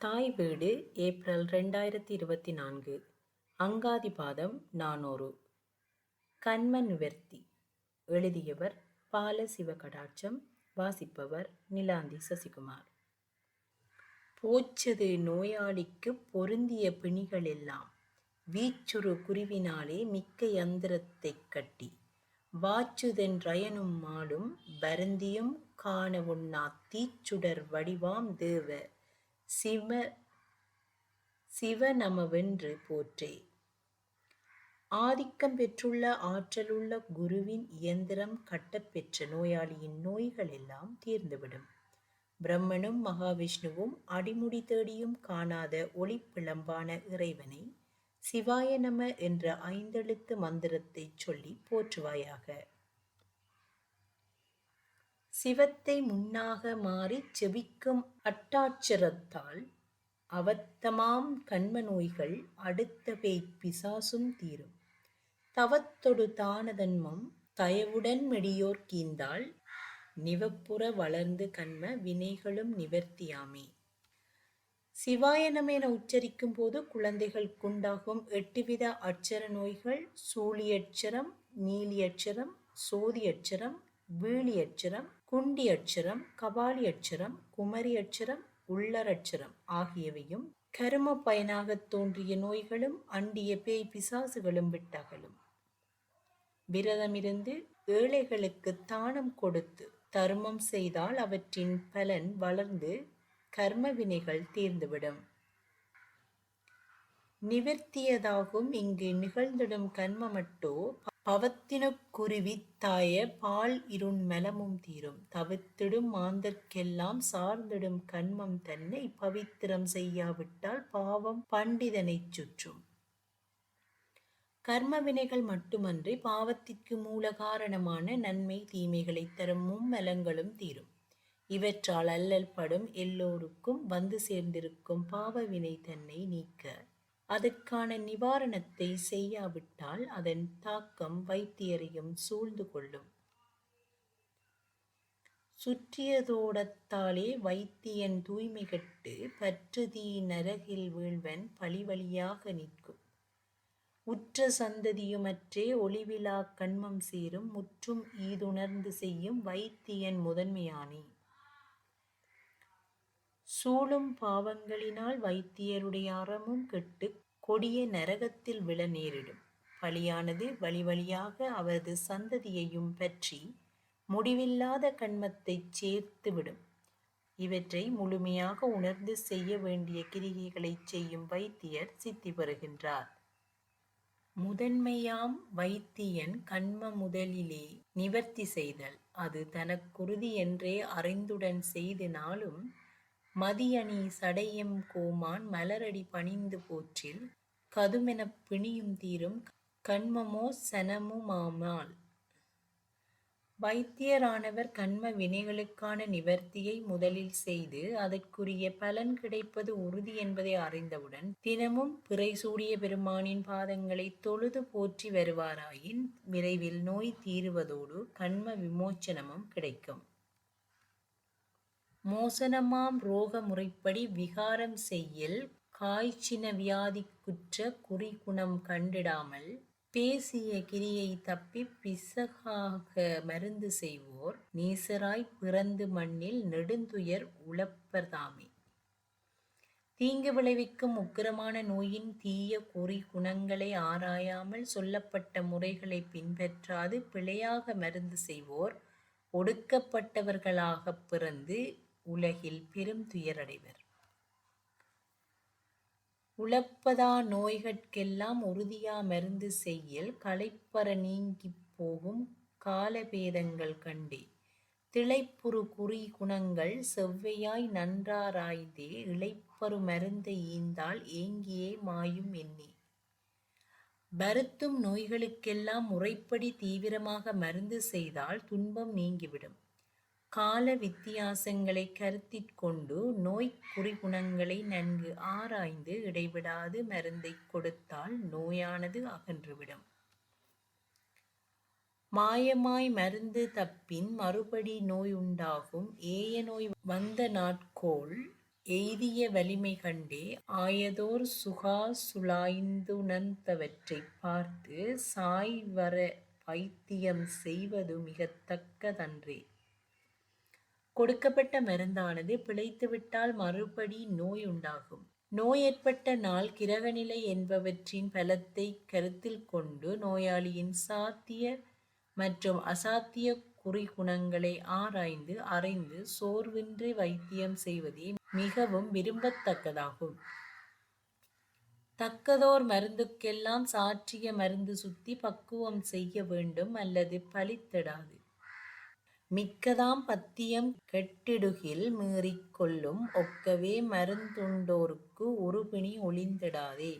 தாய் வீடு ஏப்ரல் ரெண்டாயிரத்தி இருபத்தி நான்கு அங்காதிபாதம் நானூறு. கண்ம நிவர்த்தி எழுதியவர் பால சிவகடாட்சம் வாசிப்பவர் நிலாந்தி சசிகுமார். போச்சது நோயாளிக்கு பொருந்திய பிணிகள் எல்லாம் வீச்சுறு குருவினாலே மிக்க யந்திரத்தை கட்டி வாச்சுதென்றயனும் மாடும் வருந்தியும் காண தீச்சுடர் வடிவாம் தேவ சிவ சிவநமவென்று போற்றே. ஆதிக்கம் பெற்றுள்ள ஆற்றலுள்ள குருவின் இயந்திரம் கட்டப்பெற்ற நோயாளியின் நோய்கள் எல்லாம் தீர்ந்துவிடும். பிரம்மனும் மகாவிஷ்ணுவும் அடிமுடி தேடியும் காணாத ஒளிப்பிழம்பான இறைவனை சிவாய நம என்ற ஐந்தெழுத்து மந்திரத்தைச் சொல்லிப் போற்றுவாயாக. சிவத்தை முன்னாக மாறிச் செவிக்கும் அட்டாட்சரத்தால் அவத்தமாம் கண்ம நோய்கள் அடுத்த பேய்ப் பிசாசும் தீரும். தவத்தொடு தானதன்மம் தயவுடன் மெடியோர் கீந்தால் நிவப்புற வளர்ந்து கண்ம வினைகளும் நிவர்த்தியாமே. சிவாயனம் என உச்சரிக்கும் போது குழந்தைகளுக்குண்டாகும் எட்டுவித அட்சர நோய்கள் வீழி அட்சரம் குண்டி அட்சரம் கபாலி அட்சரம் குமரி அட்சரம் உள்ளர் அட்சரம் ஆகியவையும் கரும பயனாகத் தோன்றிய நோய்களும் அண்டிய பேய் பிசாசுகளும் விட்டகலும். விரதமிருந்து ஏழைகளுக்கு தானம் கொடுத்து தருமம் செய்தால் அவற்றின் பலன் வளர்ந்து கர்ம வினைகள் தீர்ந்துவிடும். நிவர்த்தியதாகும் இங்கு நிகழ்ந்திடும் கர்மமட்டோ பவத்தினுக்குருவித் தாய பால் இருண் மலமும் தீரும். தவித்திடும் மாந்தர்க்கெல்லாம் சார்ந்திடும் கன்மம் தன்னை பவித்திரம் செய்யாவிட்டால் பாவம் பண்டிதனைச் சுற்றும். கர்ம வினைகள் மட்டுமன்றி பாவத்திற்கு மூல காரணமான நன்மை தீமைகளைத் தரும் மும்மலங்களும் தீரும். இவற்றால் அல்லல் படும் எல்லோருக்கும் வந்து சேர்ந்திருக்கும் பாவ வினை தன்னை நீக்க அதற்கான நிவாரணத்தை செய்யாவிட்டால் அதன் தாக்கம் வைத்தியரையும் சூழ்ந்து கொள்ளும். சுற்றியதோடத்தாலே வைத்தியன் தூய்மை கட்டு பற்றுதீ நரகில் வீழ்வன் பழிவழியாக நிற்கும். உற்ற சந்ததியுமற்றே ஒளிவிழா கண்மம் சேரும் முற்றும் ஈதுணர்ந்து செய்யும் வைத்தியன் முதன்மையானே. சூழும் பாவங்களினால் வைத்தியருடைய அறமும் கெட்டுக் கொடிய நரகத்தில் விழ நேரிடும். பலியானது வழிவழியாக அவரது சந்ததியையும் பற்றி முடிவில்லாத கண்மத்தை சேர்த்துவிடும். இவற்றை முழுமையாக உணர்ந்து செய்ய வேண்டிய கிரிகைகளை செய்யும் வைத்தியர் சித்தி பெறுகின்றார். முதன்மையாம் வைத்தியன் கண்ம முதலிலே நிவர்த்தி செய்தல். அது தனக்குறுதி என்றே அறிந்துடன் செய்தினாலும் மதியணி சடையம் கோமான் மலரடி பணிந்து போற்றில் கதுமெனப் பிணியும் தீரும் கன்மமோ சனமுமாமால். வைத்தியரானவர் கண்ம வினைகளுக்கான நிவர்த்தியை முதலில் செய்து அதற்குரிய பலன் கிடைப்பது உறுதி என்பதை அறிந்தவுடன் தினமும் பிறை சூடிய பெருமானின் பாதங்களை தொழுது போற்றி வருவாராயின் விரைவில் நோய் தீருவதோடு கண்ம விமோச்சனமும் கிடைக்கும். மோசனமாம் ரோக முறைப்படி விகாரம் செய்யில் காய்ச்சின வியாதிக்குற்ற குறிகுணம் கண்டிடாமல் பேசிய கிரியை தப்பிப் பிசகாக மருந்து செய்வோர் நீசராய் பிறந்து மண்ணில் நெடுந்துயர் உழப்பர்தாமே. தீங்கு விளைவிக்கும் உக்கிரமான நோயின் தீய குறிகுணங்களை ஆராயாமல் சொல்லப்பட்ட முறைகளைப் பின்பற்றாது பிழையாக மருந்து செய்வோர் ஒடுக்கப்பட்டவர்களாகப் பிறந்து உலகில் பெரும் துயரடைவர். உழப்பதா நோய்கட்கெல்லாம் உறுதியா மருந்து செய்யல் களைப்பற நீங்கிப் போகும் காலபேதங்கள் கண்டே. திளைப்புறு குறிகுணங்கள் செவ்வையாய் நன்றாராய்ந்தே இழைப்பரு மருந்தை ஈந்தால் ஏங்கியே மாயும் எண்ணே. வருத்தும் நோய்களுக்கெல்லாம் முறைப்படி தீவிரமாக மருந்து செய்தால் துன்பம் நீங்கிவிடும். கால வித்தியாசங்களைக் கருத்திற்கொண்டு நோய்க் குறிகுணங்களை நன்கு ஆராய்ந்து இடைவிடாது மருந்தைக் கொடுத்தால் நோயானது அகன்றுவிடும். மாயமாய் மருந்து தப்பின் மறுபடி நோய் உண்டாகும் ஏய நோய் வந்த நாட்கோள் எய்திய வலிமை கண்டே ஆயதோர் சுகா சுழாய்ந்துணர்ந்தவற்றைப் பார்த்து சாய்வர வைத்தியம் செய்வது மிகத்தக்கதன்றே. கொடுக்கப்பட்ட மருந்தானது பிழைத்துவிட்டால் மறுபடி நோய் உண்டாகும். நோய் ஏற்பட்ட நாள் கிரகநிலை என்பவற்றின் பலத்தை கருத்தில் கொண்டு நோயாளியின் சாத்திய மற்றும் அசாத்திய குறிகுணங்களை ஆராய்ந்து அறிந்து சோர்வின்றி வைத்தியம் செய்வதே மிகவும் விரும்பத்தக்கதாகும். தக்கதோர் மருந்துக்கெல்லாம் சாற்றிய மருந்து சுத்தி பக்குவம் செய்ய வேண்டும் அல்லது பலித்திடாது. மிக்கதாம் பத்தியம் கெட்டிடுகில் மீறிக் கொள்ளும் ஒக்கவே மருந்துண்டோர்க்கு உறுபிணி ஒழிந்திடாதே.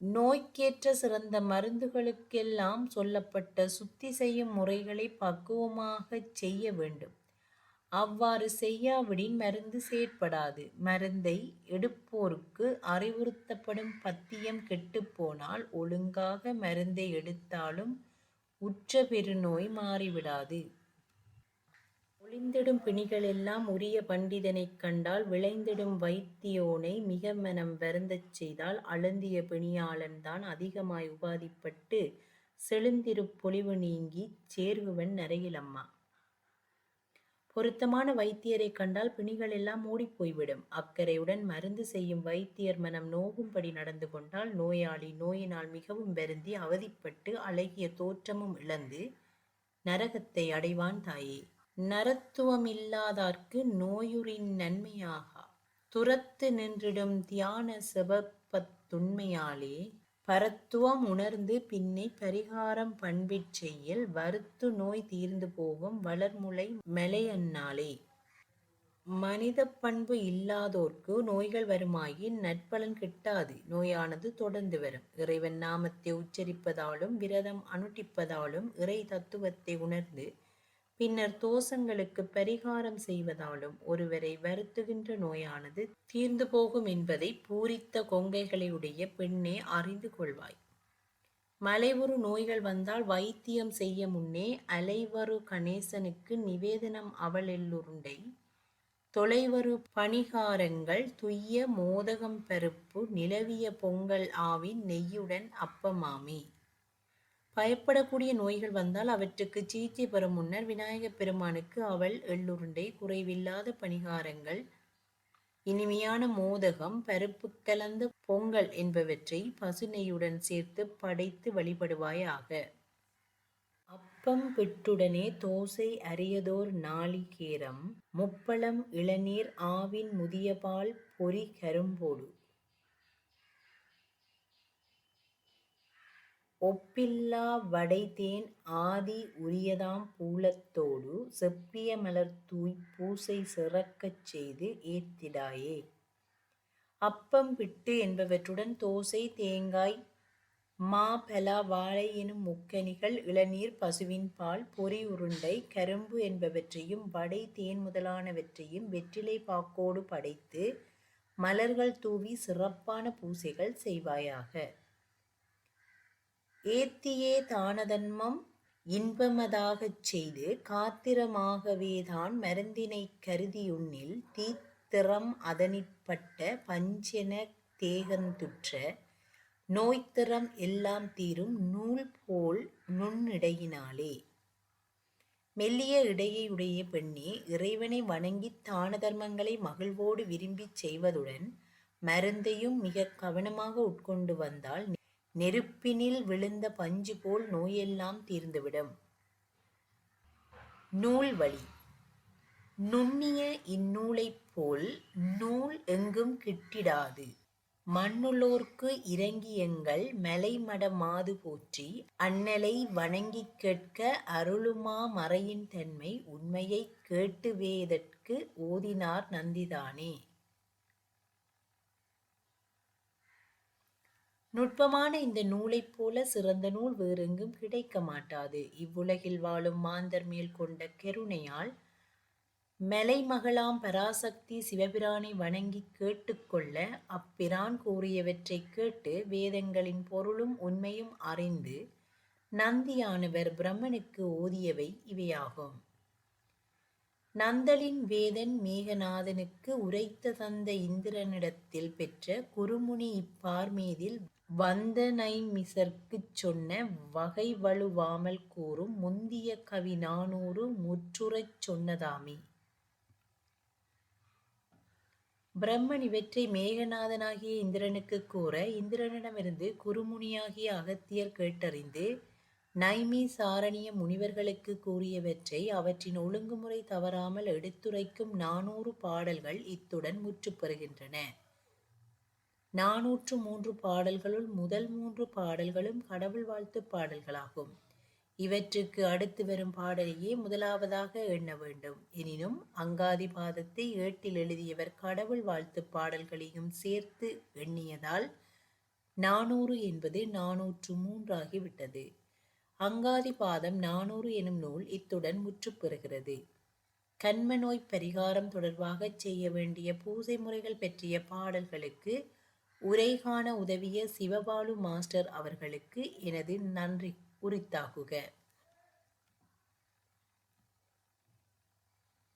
நோய்க்கேற்ற சிறந்த மருந்துகளுக்கெல்லாம் சொல்லப்பட்ட சுத்தி செய்யும் முறைகளைப் பக்குவமாகச் செய்ய வேண்டும். அவ்வாறு செய்யாவிடின் மருந்து செயற்படாது. மருந்தை எடுப்போருக்கு அறிவுறுத்தப்படும் பத்தியம் கெட்டுப்போனால் ஒழுங்காக மருந்தை எடுத்தாலும் உற்ற பெருநோய் மாறிவிடாது. ஒளிந்திடும் பிணிகளெல்லாம் உரிய பண்டிதனைக் கண்டால் விளைந்திடும் வைத்தியோனை மிக மனம் வருந்தச் செய்தால் அழுந்திய பிணியாளன்தான் அதிகமாய் உபாதிப்பட்டு செழுந்திருப்பொழிவு நீங்கி நீங்கிச் சேர்குவன் நரையிலம்மா. பொருத்தமான வைத்தியரைக் கண்டால் பிணிகள் எல்லாம் போய்விடும். அக்கறையுடன் மருந்து செய்யும் வைத்தியர் மனம் நோகும்படி நடந்து கொண்டால் நோயாளி நோயினால் மிகவும் வருந்தி அவதிப்பட்டு அழகிய தோற்றமும் இழந்து நரகத்தை அடைவான் தாயே. நரத்துவமில்லாதார்க்கு நோயுரின் நன்மையாகா. துரத்து நின்றிடும் தியான செபத்துண்மையாலே பரத்துவம் உணர்ந்து பின்னை பரிகாரம் பண்பிற் செய்யல் வருத்து நோய் தீர்ந்து போகும் வளர்முலை மலையன்னாளே. மனிதப் பண்பு இல்லாதோர்க்கு நோய்கள் வருமாயின் நற்பலன் கிட்டாது. நோயானது தொடர்ந்து வரும். இறைவன் நாமத்தை உச்சரிப்பதாலும் விரதம் அனுட்டிப்பதாலும் இறை தத்துவத்தை உணர்ந்து பின்னர் தோஷங்களுக்குப் பரிகாரம் செய்வதாலும் ஒருவரை வருத்துகின்ற நோயானது தீர்ந்து போகும் என்பதைப் பூரித்த கொங்கைகளையுடைய பெண்ணே அறிந்து கொள்வாய். மலைவுறு நோய்கள் வந்தால் வைத்தியம் செய்ய முன்னே அலைவரு கணேசனுக்கு நிவேதனம் அவளெல்லுருண்டை தொலைவரு பணிகாரங்கள் துய்ய மோதகம் பருப்பு நிலவிய பொங்கல் ஆவின் நெய்யுடன் அப்பமாமே. பயப்படக்கூடிய நோய்கள் வந்தால் அவற்றுக்கு சிகிச்சை பெறும் முன்னர் விநாயகப் பெருமானுக்கு அவள் எள்ளுருண்டை குறைவில்லாத பணிகாரங்கள் இனிமையான மோதகம் பருப்பு கலந்த பொங்கல் என்பவற்றை பசுநெய்யுடன் சேர்த்து படைத்து வழிபடுவாயாக. அப்பம் பிட்டுடனே தோசை அரியதோர் நாளிகேரம் முப்பழம் இளநீர் ஆவின் முதியபால் பொறி கரும்போடு ஒப்பில்லா வடைதேன் ஆதி உரியதாம் பூலத்தோடு செப்பிய மலர்தூய்ப் பூசை சிறக்கச் செய்து ஏத்திடாயே. அப்பம் பிட்டு என்பவற்றுடன் தோசை தேங்காய் மா பலா வாழை எனும் முக்கனிகள் இளநீர் பசுவின் பால் பொறி உருண்டை கரும்பு என்பவற்றையும் வடை தேன் முதலானவற்றையும் வெற்றிலைப் பாக்கோடு படைத்து மலர்கள் தூவி சிறப்பான பூசைகள் செய்வாயாக. ஏத்தியே தானதன்மம் இன்பமதாகச் செய்து காத்திரமாகவேதான் மருந்தினைக் கருதியுண்ணில் தீத்திறம் அதனிற்பட்ட பஞ்சென தேகந்துற்ற நோய்த்திறம் எல்லாம் தீரும் நூல் போல் நுண்ணிடையினாலே. மெல்லிய இடையுடைய பெண்ணே இறைவனை வணங்கித் தான தர்மங்களை மகிழ்வோடு விரும்பிச் செய்வதுடன் மருந்தையும் மிகக் கவனமாக உட்கொண்டு வந்தால் நெருப்பினில் விழுந்த பஞ்சு போல் நோயெல்லாம் தீர்ந்துவிடும். நூல் வழி நுண்ணிய இந்நூலைப் போல் நூல் எங்கும் கிட்டிடாது. மண்ணுளோர்க்கு இரங்கியெங்கள் மலைமட மாது போற்றி அண்ணலை வணங்கிக் கேட்க அருளுமா மறையின் தன்மை உண்மையைக் கேட்டுவேதற்கு ஓதினார் நந்திதானே. நுட்பமான இந்த நூலைப் போல சிறந்த நூல் வேறெங்கும் கிடைக்க மாட்டாது. இவ்வுலகில் வாழும் மாந்தர் மேல் கொண்ட கெருணையால் மலைமகளாம் பராசக்தி சிவபிரானை வணங்கிக் கேட்டுக்கொள்ள அப்பிரான் கூறியவற்றைக் கேட்டு வேதங்களின் பொருளும் உண்மையும் அறிந்து நந்தியானவர் பிரம்மனுக்கு ஓதியவை இவையாகும். நந்தலின் வேதன் மேகநாதனுக்கு உரைத்த தந்த இந்திரனிடத்தில் பெற்ற குருமுனி இப்பார்மீதில் வந்தனைமிசர்க்குச் சொன்ன வகை வழுவாமல் கூறும் முந்திய கவி நானூறு முற்றுறச் சொன்னதாமே. பிரம்மன் இவற்றை மேகநாதனாகிய இந்திரனுக்குக் கூற இந்திரனிடமிருந்து குறுமுனியாகிய அகத்தியர் கேட்டறிந்து நைமி சாரணிய முனிவர்களுக்குக் கூறியவற்றை அவற்றின் ஒழுங்குமுறை தவறாமல் எடுத்துரைக்கும் நானூறு பாடல்கள் இத்துடன் முற்றுப் பெறுகின்றன. நாநூற்று மூன்று பாடல்களுள் முதல் மூன்று பாடல்களும் கடவுள் வாழ்த்துப் பாடல்களாகும். இவற்றுக்கு அடுத்து வரும் பாடலையே முதலாவதாக எண்ண வேண்டும். எனினும் அங்காதி பாதத்தை ஏட்டில் எழுதியவர் கடவுள் வாழ்த்துப் பாடல்களையும் சேர்த்து எண்ணியதால் நானூறு என்பது நானூற்று மூன்றாகிவிட்டது. அங்காதி பாதம் நானூறு எனும் நூல் இத்துடன் முற்று பெறுகிறது. கன்ம பரிகாரம் தொடர்பாகச் செய்ய வேண்டிய பூசை முறைகள் பற்றிய பாடல்களுக்கு உரை காண உதவிய சிவபாலு மாஸ்டர் அவர்களுக்கு எனது நன்றி உரித்தாகுக.